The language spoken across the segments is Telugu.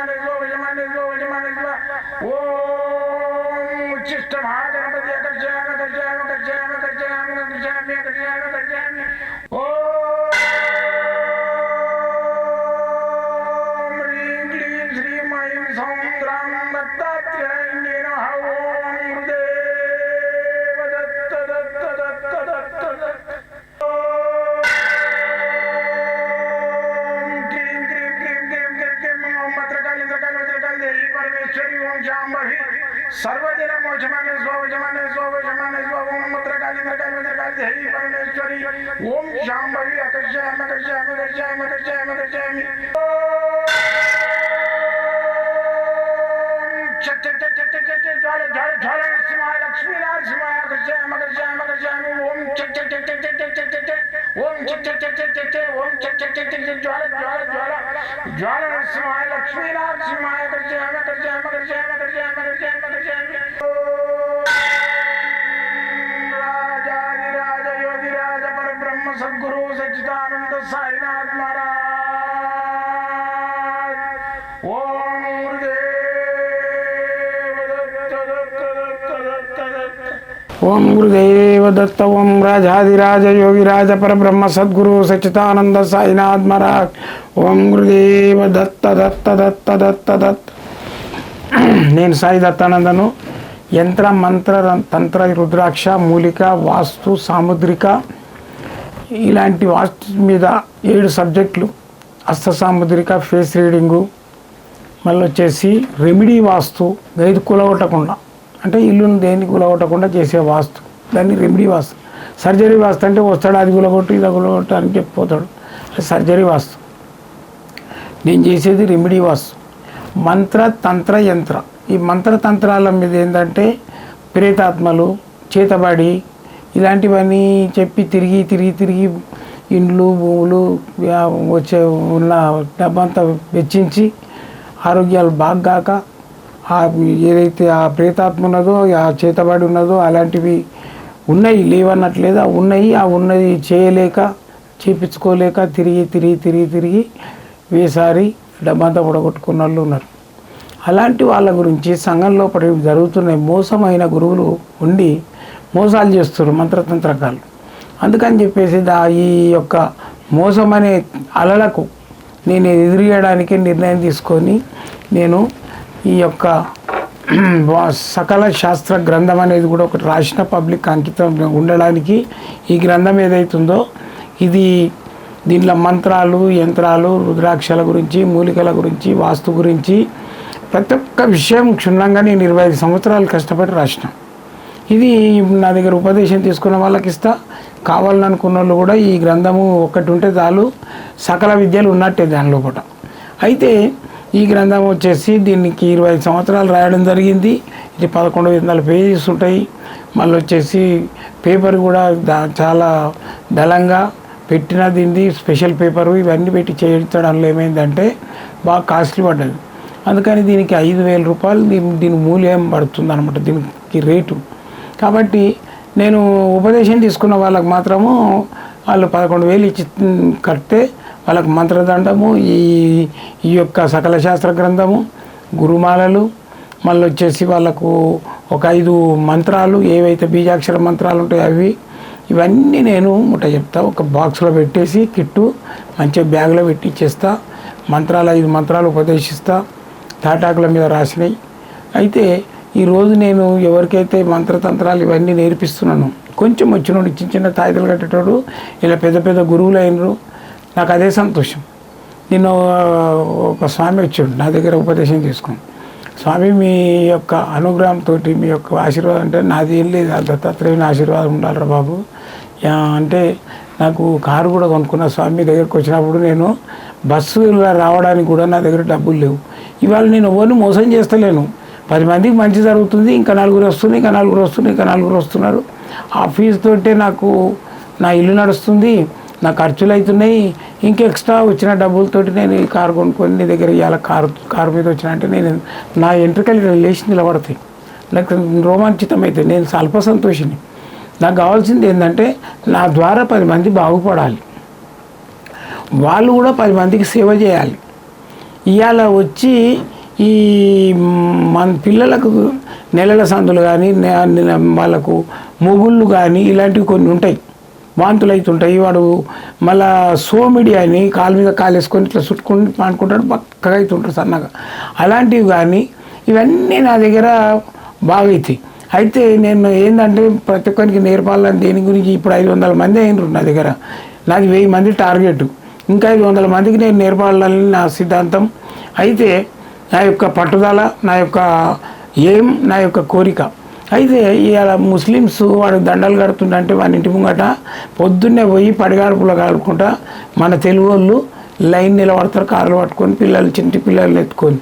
यजमानस्व यजमानस्व यजमानस्व ओम उच्छिष्ट महागणपति अकर्षयाम कर्षयाम कर्षयाम कर्षयाम कर्षयामि अकर्षयाम कर्षयामि ओम ह्रीं क्लीं श्रीं ऐं सौं ग्रां नमः ओम सर्वजन मोक्षमाने स्वजमाने स्वजमाने स्वमुद्र कालिंद्र कालिंद्र कालि हरि परमेश्वरी ओम शांभवी अकर्षयाम अकर्षयाम अकर्षयाम अकर्षयाम अकर्षयामि ज्वाल ज्वाल ज्वाल नरसिंहाय लक्ष्मीनारसिंहाय अकर्षयाम अकर्षयाम अकर्षयामि ओम चट चट चट चट चट ఓం చచ్చే ఓం చచ్చే జ్వాల జ్వాల జ్వాల జ్వాల నరసింహాయ లక్ష్మీ నరసింహాయ గర్జయామ గర్జయామ గర్జయామ గర్జయామ గర్జయామ గర్జయామి రాజాదిరాజ యోగిరాజ పరబ్రహ్మ సద్గురు సచ్చిదానంద సాయినాథ్ మహారాజ్. ఓం ఓం గురుదేవ దత్త ఓం రాజాదిరాజ యోగిరాజ పరబ్రహ్మ సద్గురు సచితానంద సాయినాథ్ మహారాజ్ ఓం గురుదేవ దత్త దత్త దత్త దత్త దత్. నేను సాయి దత్తానందను. యంత్ర మంత్ర తంత్ర రుద్రాక్ష మూలిక వాస్తు సాముద్రిక ఇలాంటి వాస్తు మీద ఏడు సబ్జెక్టులు. హస్త సాముద్రిక ఫేస్ రీడింగు మళ్ళీ వచ్చేసి రెమిడీ వాస్తు గైదు కులగొట్టకుండా అంటే ఇల్లును దేన్ని కూలగొట్టకుండా చేసే వాస్తు. దాన్ని రెమిడీ వాస్తు. సర్జరీ వాస్తు అంటే వస్తాడు అది కూలగొట్టు ఇది కూలగొట్టు అని చెప్పిపోతాడు. సర్జరీ వాస్తు. నేను చేసేది రెమెడీ వాస్తు. మంత్ర తంత్ర యంత్ర. ఈ మంత్ర తంత్రాల మీద ఏంటంటే ప్రేతాత్మలు చేతబడి ఇలాంటివన్నీ చెప్పి తిరిగి తిరిగి తిరిగి ఇండ్లు భూములు వచ్చే ఉన్న డబ్బంతా వెచ్చించి ఆరోగ్యాలు బాగాక ఏదైతే ఆ ప్రేతాత్మ ఉన్నదో ఆ చేతబడి ఉన్నదో అలాంటివి ఉన్నాయి. లేవన్నట్లేదు ఆ ఉన్నాయి. ఆ ఉన్నది చేయలేక చేపించుకోలేక తిరిగి తిరిగి తిరిగి తిరిగి వేసారి డబ్బంతా పొడగొట్టుకున్న వాళ్ళు ఉన్నారు. అలాంటి వాళ్ళ గురించి సంఘంలో పడి జరుగుతున్న మోసమైన గురువులు ఉండి మోసాలు చేస్తున్నారు మంత్రతంత్రకాలు అందుకని చెప్పేసి దా ఈ యొక్క మోసం అనే అలలకు నేను ఎదురియడానికి నిర్ణయం తీసుకొని నేను ఈ యొక్క సకల శాస్త్ర గ్రంథం అనేది కూడా ఒకటి రాసిన పబ్లిక్ అంకితం ఉండడానికి ఈ గ్రంథం ఏదైతుందో ఇది దీనిలో మంత్రాలు యంత్రాలు రుద్రాక్షల గురించి మూలికల గురించి వాస్తు గురించి ప్రతి ఒక్క విషయం క్షుణ్ణంగా నేను ఇరవై ఐదు సంవత్సరాలు కష్టపడి రాసిన. ఇది నా దగ్గర ఉపదేశం తీసుకున్న వాళ్ళకి ఇస్తా కావాలని అనుకున్న వాళ్ళు కూడా ఈ గ్రంథము ఒకటి ఉంటే చాలు. సకల విద్యలు ఉన్నట్టే దాని లోపల అయితే ఈ గ్రంథం వచ్చేసి దీనికి ఇరవై ఐదు సంవత్సరాలు రాయడం జరిగింది. ఇది పదకొండు వందల పేజెస్ ఉంటాయి. మళ్ళీ వచ్చేసి పేపర్ కూడా దా- చాలా బలంగా పెట్టిన దీన్ని స్పెషల్ పేపరు ఇవన్నీ పెట్టి చేయించడంలో ఏమైందంటే బాగా కాస్ట్లీ పడ్డది. అందుకని దీనికి ఐదు వేల రూపాయలు దీని దీని మూల్యం పడుతుంది అనమాట దీనికి రేటు. కాబట్టి నేను ఉపదేశం తీసుకున్న వాళ్ళకి మాత్రము వాళ్ళు పదకొండు వేలు ఇచ్చి కడితే వాళ్ళకు మంత్రదండము ఈ ఈ యొక్క సకల శాస్త్ర గ్రంథము గురుమాలలు మళ్ళీ వచ్చేసి వాళ్ళకు ఒక ఐదు మంత్రాలు ఏవైతే బీజాక్షర మంత్రాలు ఉంటాయో అవి ఇవన్నీ నేను ముట్ట చెప్తా ఒక బాక్స్లో పెట్టేసి కిట్టు మంచిగా బ్యాగ్లో పెట్టి ఇచ్చేస్తా మంత్రాలు ఐదు మంత్రాలు ఉపదేశిస్తా తాటాకుల మీద రాసినాయి. అయితే ఈరోజు నేను ఎవరికైతే మంత్రతంత్రాలు ఇవన్నీ నేర్పిస్తున్నాను కొంచెం వచ్చినోడు చిన్న చిన్న తాయితలు కట్టేటోడు ఇలా పెద్ద పెద్ద గురువులు అయినరు నాకు అదే సంతోషం. నిన్న ఒక స్వామి వచ్చాడు నా దగ్గర ఉపదేశం తీసుకుని స్వామి మీ యొక్క అనుగ్రహంతో మీ యొక్క ఆశీర్వాదం అంటే నాది ఏం లేదు దత్తాత్రేయుని ఆశీర్వాదం ఉండాలిరా బాబు. అంటే నాకు కారు కూడా కొనుక్కున్న స్వామి దగ్గరకు వచ్చినప్పుడు నేను బస్సులో రావడానికి కూడా నా దగ్గర డబ్బులు లేవు. ఇవాళ నేను ఎవరిని మోసం చేస్తలేను. పది మందికి మంచి జరుగుతుంది ఇంకా నలుగురు వస్తుంది ఇంకా నలుగురు వస్తుంది ఇంకా నలుగురు వస్తున్నారు. ఆ ఫీజుతో నాకు నా ఇల్లు నడుస్తుంది. నా ఖర్చులు అవుతున్నాయి ఇంకా ఎక్స్ట్రా వచ్చిన డబ్బులతోటి నేను ఈ కారు కొనుక్కొని నీ దగ్గర ఇవాళ కారు కారు మీద వచ్చిన అంటే నేను నా ఎంట్రికలు ఇక్కడ లేచి నిలబడతాయి. నాకు రోమాంచితం అయితే నేను స్వల్ప సంతోషిని. నాకు కావాల్సింది ఏంటంటే నా ద్వారా పది మంది బాగుపడాలి. వాళ్ళు కూడా పది మందికి సేవ చేయాలి. ఇవాళ వచ్చి ఈ మన పిల్లలకు నెలల సందులు కానీ వాళ్ళకు మొగుళ్ళు కానీ ఇలాంటివి కొన్ని ఉంటాయి. వాంతులు అవుతుంటాయి వాడు మళ్ళా సోమిడి అని కాలు మీద కాలు వేసుకొని ఇట్లా చుట్టుకుని పానుకుంటాడు పక్కగా అవుతుంటాడు సన్నగా. అలాంటివి కానీ ఇవన్నీ నా దగ్గర బాగా అవుతాయి అయితే నేను ఏంటంటే ప్రతి ఒక్కరికి నేర్పాలని దేని గురించి ఇప్పుడు ఐదు వందల మంది అయినరు నా దగ్గర. నాకు వెయ్యి మంది టార్గెట్. ఇంకా ఐదు వందల మందికి నేను నేర్పాలని నా సిద్ధాంతం. అయితే నా యొక్క పట్టుదల నా యొక్క ఏం నా యొక్క కోరిక. అయితే ఇవాళ ముస్లిమ్స్ వాడు దండలు కడుతుండంటే వాని ఇంటి ముంగట పొద్దున్నే పోయి పడిగాడుపులో కాడుకుంటా మన తెలుగు వాళ్ళు లైన్ నిలబడతారు కార్లు పట్టుకొని పిల్లలు చింటి పిల్లలు ఎత్తుకొని.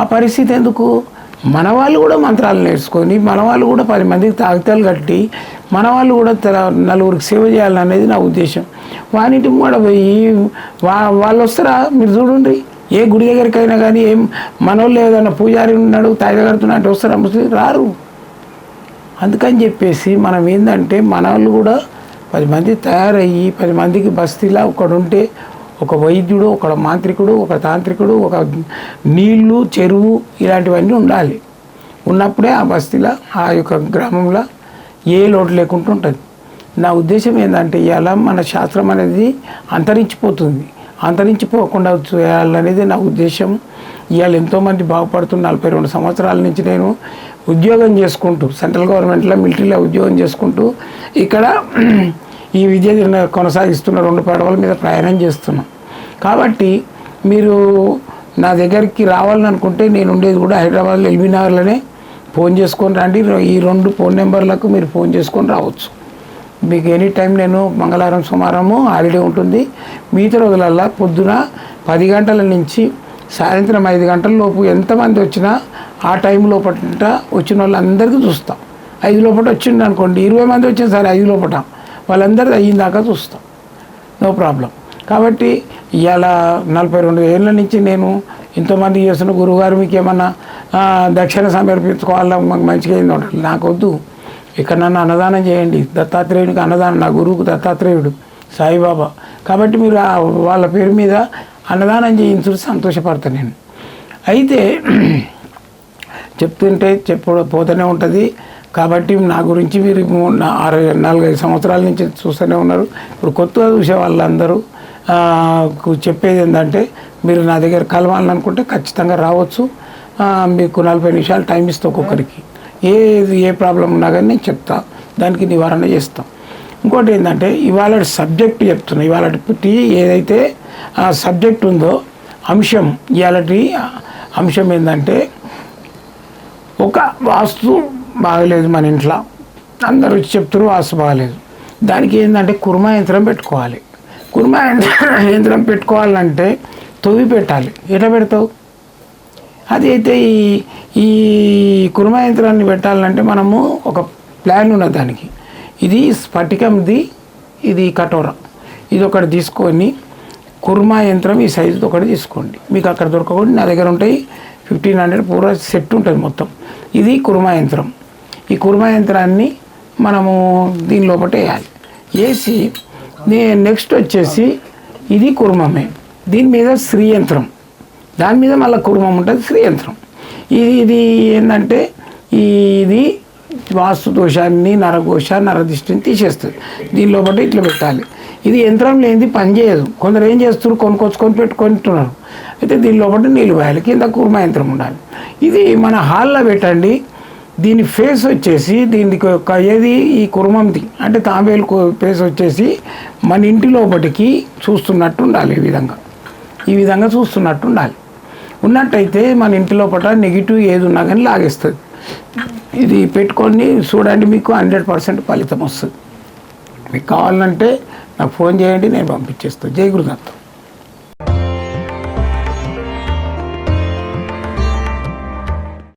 ఆ పరిస్థితి ఎందుకు? మన వాళ్ళు కూడా మంత్రాలు నేర్చుకొని మన వాళ్ళు కూడా పది మందికి తాగితాలు కట్టి మన వాళ్ళు కూడా తెల- నలుగురికి సేవ చేయాలనేది నా ఉద్దేశం. వానింటి కూడా పోయి వా వాళ్ళు వస్తారా? మీరు చూడండి. ఏ గుడి దగ్గరికైనా కానీ ఏం మనోళ్ళు ఏదైనా పూజారి ఉన్నాడు తాగడుతున్నా కడుతున్నా అంటే వస్తారా ముస్లిం? రారు. అందుకని చెప్పేసి మనం ఏంటంటే మన వాళ్ళు కూడా పది మంది తయారయ్యి పది మందికి బస్తీలా ఒకడుంటే ఒక వైద్యుడు ఒక మాంత్రికుడు ఒక తాంత్రికుడు ఒక నీళ్ళు చెరువు ఇలాంటివన్నీ ఉండాలి. ఉన్నప్పుడే ఆ బస్తీలో ఆ యొక్క గ్రామంలో ఏ లోటు లేకుండా ఉంటుంది నా ఉద్దేశం ఏంటంటే ఇలా మన శాస్త్రం అనేది అంతరించిపోతుంది. అంతరించిపోకుండా చేయాలనేది నా ఉద్దేశం. ఇవాళ ఎంతోమంది బాగుపడుతున్న నలభై రెండు సంవత్సరాల నుంచి నేను ఉద్యోగం చేసుకుంటూ సెంట్రల్ గవర్నమెంట్లో మిలిటరీలో ఉద్యోగం చేసుకుంటూ ఇక్కడ ఈ విద్య కొనసాగిస్తున్న రెండు పడవల మీద ప్రయాణం చేస్తున్నాం. కాబట్టి మీరు నా దగ్గరికి రావాలని అనుకుంటే నేను ఉండేది కూడా హైదరాబాద్లో ఎల్బీ నగర్లోనే ఫోన్ చేసుకొని రండి. ఈ రెండు ఫోన్ నెంబర్లకు మీరు ఫోన్ చేసుకొని రావచ్చు. మీకు ఎనీ టైం నేను మంగళవారం సోమవారము హాలిడే ఉంటుంది. మిగతా రోజులల్లా పొద్దున పది గంటల నుంచి సాయంత్రం ఐదు గంటల లోపు ఎంతమంది వచ్చినా ఆ టైం లోపల వచ్చిన వాళ్ళందరికీ చూస్తాం. ఐదు లోపల వచ్చిండు అనుకోండి ఇరవై మంది వచ్చిన సరే ఐదు లోపల వాళ్ళందరిది అయిన దాకా చూస్తాం. No problem. కాబట్టి ఇవాళ నలభై రెండు ఏళ్ళ నుంచి నేను ఇంతమంది చేస్తున్న గురువుగారు మీకు ఏమన్నా దక్షిణ సమర్పించుకోవాలా? మాకు మంచిగా అయింది అంటారు నాకు వద్దు ఇక్కడ నన్ను అన్నదానం చేయండి. దత్తాత్రేయుడికి అన్నదానం. నా గురువుకు దత్తాత్రేయుడు. సాయిబాబా. కాబట్టి మీరు వాళ్ళ పేరు మీద అన్నదానం చేయించు సంతోషపడతాను నేను. అయితే చెప్తుంటే చెప్పు పోతూనే ఉంటుంది. కాబట్టి నా గురించి మీరు అరవై ఆరు నాలుగైదు సంవత్సరాల నుంచి చూస్తూనే ఉన్నారు. ఇప్పుడు కొత్తగా చూసే వాళ్ళందరూ చెప్పేది ఏంటంటే మీరు నా దగ్గర కలవాలనుకుంటే ఖచ్చితంగా రావచ్చు. మీకు నలభై నిమిషాలు టైం ఇస్తా ఒక్కొక్కరికి. ఏది ఏ ప్రాబ్లం ఉన్నా కానీ నేను చెప్తా. దానికి నివారణ చేస్తాం. ఇంకోటి ఏంటంటే ఇవాళ సబ్జెక్ట్ చెప్తున్నా ఇవాళ పుట్టి ఏదైతే ఆ సబ్జెక్ట్ ఉందో అంశం ఇవాళటి అంశం ఏంటంటే ఒక వాస్తు బాగలేదు మన ఇంట్లో. అందరూ వచ్చి చెప్తున్నారు వాస్తు బాగలేదు. దానికి ఏంటంటే కుర్మా యంత్రం పెట్టుకోవాలి. కుర్మా యంత్రం యంత్రం పెట్టుకోవాలంటే తొవి పెట్టాలి. ఎట్లా పెడతావు? అది అయితే ఈ ఈ కుర్మా యంత్రాన్ని పెట్టాలంటే మనము ఒక ప్లాన్ ఉన్నది దానికి ఇది స్ఫటికంది ఇది కటోర ఇది ఒకటి తీసుకొని కుర్మా యంత్రం ఈ సైజుతో ఒకటి తీసుకోండి. మీకు అక్కడ దొరకకుండా నా దగ్గర ఉంటాయి. ఫిఫ్టీన్ హండ్రెడ్ పూర్వ సెట్ ఉంటుంది మొత్తం. ఇది కుర్మా యంత్రం. ఈ కుర్మా యంత్రాన్ని మనము దీని లోపల వేయాలి. వేసి నెక్స్ట్ వచ్చేసి ఇది కుర్మమే. దీని మీద శ్రీ యంత్రం. దాని మీద మళ్ళీ కుర్మం ఉంటుంది శ్రీ యంత్రం. ఇది ఇది ఏంటంటే ఇది వాస్తు దోషాన్ని నరఘోష నరదిష్టిని తీసేస్తుంది. దీని లోపల ఇట్లా పెట్టాలి. ఇది యంత్రం లేనిది పని చేయదు. కొందరు ఏం చేస్తారు కొనుకొచ్చుకొని పెట్టుకుంటున్నారు. అయితే దీని లోపల నీళ్ళు పోయాలి కింద కుర్మా యంత్రం ఉండాలి. ఇది మన హాల్లో పెట్టండి. దీని ఫేస్ వచ్చేసి దీనికి ఒక ఏది? ఈ కుర్మంది. అంటే తాంబేలు ఫేస్ వచ్చేసి మన ఇంటి లోపలికి చూస్తున్నట్టు ఉండాలి ఈ విధంగా. ఈ విధంగా చూస్తున్నట్టు ఉండాలి. ఉన్నట్టయితే మన ఇంటి లోపల నెగిటివ్ ఏది ఉన్నా కానీ లాగేస్తుంది. ఇది పెట్టుకొని చూడండి మీకు హండ్రెడ్ పర్సెంట్ ఫలితం వస్తుంది. మీకు కావాలంటే నాకు ఫోన్ చేయండి నేను పంపించేస్తాను జై గురుదత్తం